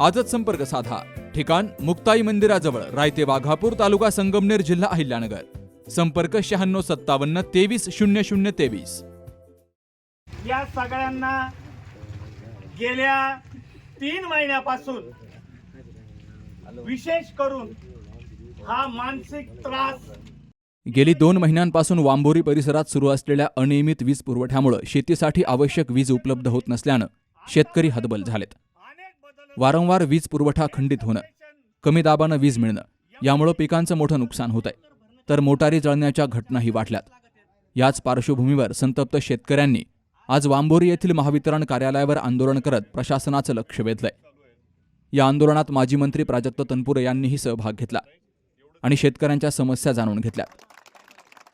आजच संपर्क साधा. ठिकाण मुक्ताई मंदिराजवळ रायते वाघापूर तालुका संगमनेर जिल्हा अहिल्यानगर. संपर्क शहाण्णव सत्तावन्न तेवीस शून्य शून्य तेवीस. या सगळ्यांना गेल्या तीन महिन्यापासून विशेष करून हा मानसिक त्रास गेली दोन महिन्यांपासून वांबोरी परिसरात सुरू असलेल्या अनियमित वीज पुरवठ्यामुळे शेतीसाठी आवश्यक वीज उपलब्ध होत नसल्यानं शेतकरी हतबल झालेत. वारंवार वीज पुरवठा खंडित होणं कमी दाबानं वीज मिळणं यामुळं पिकांचं मोठं नुकसान होत आहे तर मोटारी जळण्याच्या घटनाही वाढल्यात याच पार्श्वभूमीवर संतप्त शेतकऱ्यांनी आज वांबोरी येथील महावितरण कार्यालयावर आंदोलन करत प्रशासनाचं लक्ष वेधलंय. या आंदोलनात माजी मंत्री प्राजक्त तनपुरे यांनीही सहभाग घेतला आणि शेतकऱ्यांच्या समस्या जाणून घेतल्या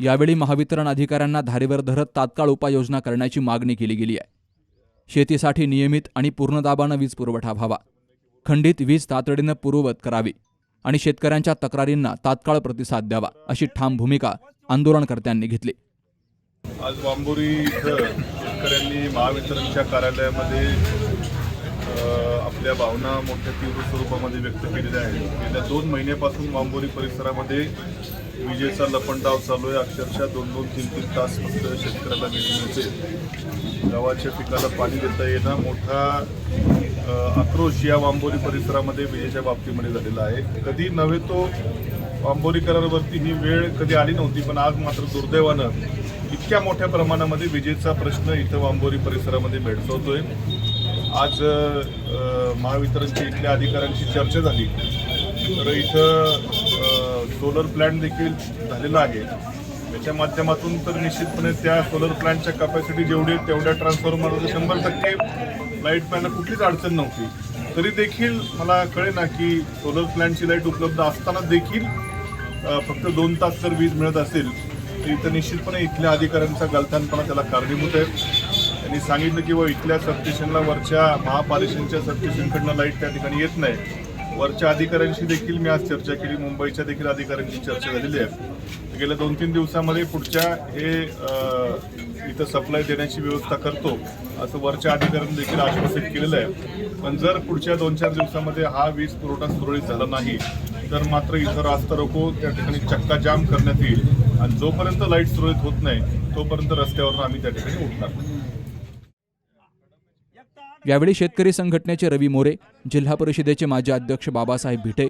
यावेळी महावितरण अधिकाऱ्यांना धारेवर धरत तात्काळ उपाययोजना करण्याची मागणी केली गेली आहे शेतीसाठी नियमित आणि पूर्ण दाबानं वीज पुरवठा व्हावा. खंडित वीज तातडीनं पूर्ववत करावी आणि शेतकऱ्यांच्या तक्रारींना तात्काळ प्रतिसाद द्यावा अशी ठाम भूमिका आंदोलनकर्त्यांनी घेतली. आज वांबोरी इथं शेतकऱ्यांनी महावितरणच्या कार्यालयामध्ये आपल्या भावना मोठ्या तीव्र स्वरूपामध्ये व्यक्त केलेल्या आहेत. गेल्या दोन महिन्यापासून वांबोरी परिसरामध्ये विजेचा लपंडाव चालू आहे. अक्षरशः दोन दोन तीन तीन तास फक्त शेतकऱ्याला वीज मिळते. गव्हाच्या पिकाला पाणी देता येणं मोठा आक्रोश या वांबोरी परिसरामध्ये विजेच्या बाबतीमध्ये झालेला आहे. कधी नव्हे तो वांबोरीकरांवरती ही वेळ कधी आली नव्हती पण आज मात्र दुर्दैवानं इतक्या मोठ्या प्रमाणामध्ये विजेचा प्रश्न इथं वांबोरी परिसरामध्ये भेडसावतोय. आज महावितरणची इथल्या अधिकाऱ्यांशी चर्चा झाली. तर इथं सोलर प्लॅन्ट देखील झालेला आहे. त्याच्या माध्यमातून तर निश्चितपणे त्या सोलर प्लॅन्टच्या कपॅसिटी जेवढी तेवढ्या ट्रान्सफॉर्मरमध्ये शंभर टक्के लाइट पॅनला कुठलीच अडचण नव्हती. तरी देखील मला कळे ना की सोलर प्लॅन्टची लाइट उपलब्ध असताना देखील फक्त दोन तास जर वीज मिळत असेल तर इथं निश्चितपणे इथल्या अधिकाऱ्यांचा गलथानपणा त्याला कारणीभूत आहे. त्यांनी सांगितलं की व इथल्या सबस्टेशनला वरच्या महापालिकेच्या सबस्टेशनकडनं लाइट त्या ठिकाणी येत नाही. वरच्या अधिकाऱ्यांशी देखील मी आज चर्चा केली. मुंबईच्या देखील अधिकाऱ्यांशी चर्चा झालेली आहे. गेल्या दोन तीन दिवसामध्ये पुढच्या हे इथं सप्लाय देण्याची व्यवस्था करतो असं वरच्या अधिकाऱ्यांनी देखील आश्वासित केलेलं आहे. पण जर पुढच्या दोन चार दिवसामध्ये हा वीज पुरवठा सुरळीत झाला नाही तर मात्र इथं रास्ता रोको त्या ठिकाणी चक्का जाम करण्यात येईल. आणि जोपर्यंत लाइट सुरळीत होत नाही तोपर्यंत रस्त्यावरून आम्ही त्या ठिकाणी उठणार नाही. यावेळी शेतकरी संघटनेचे रवी मोरे जिल्हा परिषदेचे माजी अध्यक्ष बाबासाहेब भिटे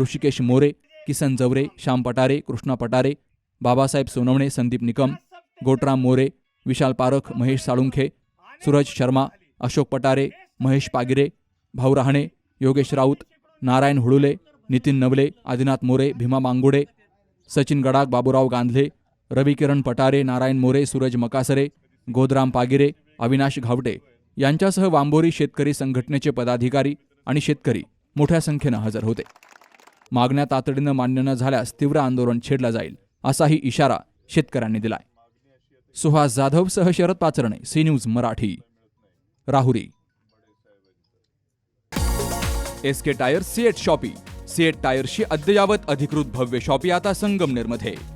ऋषिकेश मोरे किसन जवरे श्याम पटारे कृष्णा पटारे बाबासाहेब सोनवणे संदीप निकम गोटराम मोरे विशाल पारख महेश साळुंखे सूरज शर्मा अशोक पटारे महेश पागिरे भाऊ रहाणे योगेश राऊत नारायण हुळुले नितीन नवले आदिनाथ मोरे भीमा मांगुडे सचिन गडाक बाबूराव गांधले रवी किरण पटारे नारायण मोरे सूरज मकासरे गोदराम पागिरे अविनाश घावटे. यांच्यासह वांबोरी शेतकरी संघटनेचे पदाधिकारी आणि शेतकरी मोठ्या संख्येनं हजर होते. मागण्या तातडीनं मान्य न झाल्यास तीव्र आंदोलन छेडलं जाईल असाही इशारा शेतकऱ्यांनी दिलाय. सुहास जाधव सह Sharad Pacharne C news Marathi. Rahuri. S K tyre CEAT shoppe. CEAT टायरशी अद्ययावत अधिकृत भव्य शॉपी आता संगमनेरमध्ये.